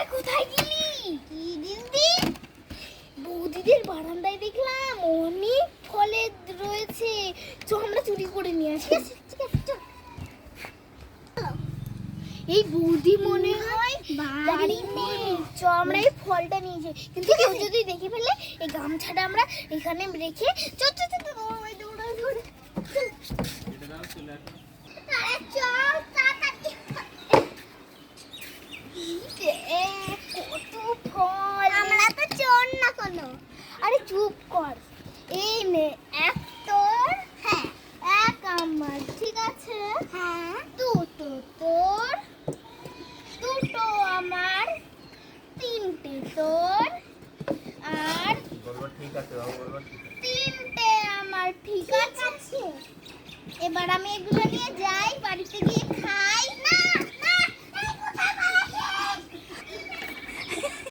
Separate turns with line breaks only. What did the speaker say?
ভাই কোথায় গেলি?
কি দিদি
বৌদিদের বারান্দায় দেখলাম অনেক ফলের রয়েছে। চ আমরা চুরি করে নিয়ে আসি। ঠিক আছে,
ঠিক আছে, চল।
এই বৌদি মনে হয়
বাড়ি নেই
চ আমরা এই ফলটা নিয়ে কিন্তু কেউ যদি দেখে ফেলে এই গামছাটা আমরা এখানে রেখে চ চ চ চ, কর। এই নে এক তোর
হ্যাঁ
এক আমার ঠিক আছে?
হ্যাঁ।
দুটো তোর দুটো আমার তিনটে তোর আর
ঠিক আছে
তিনটে আমার ঠিক আছে। এবার আমি এগুলো নিয়ে যাই বাড়িতে গিয়ে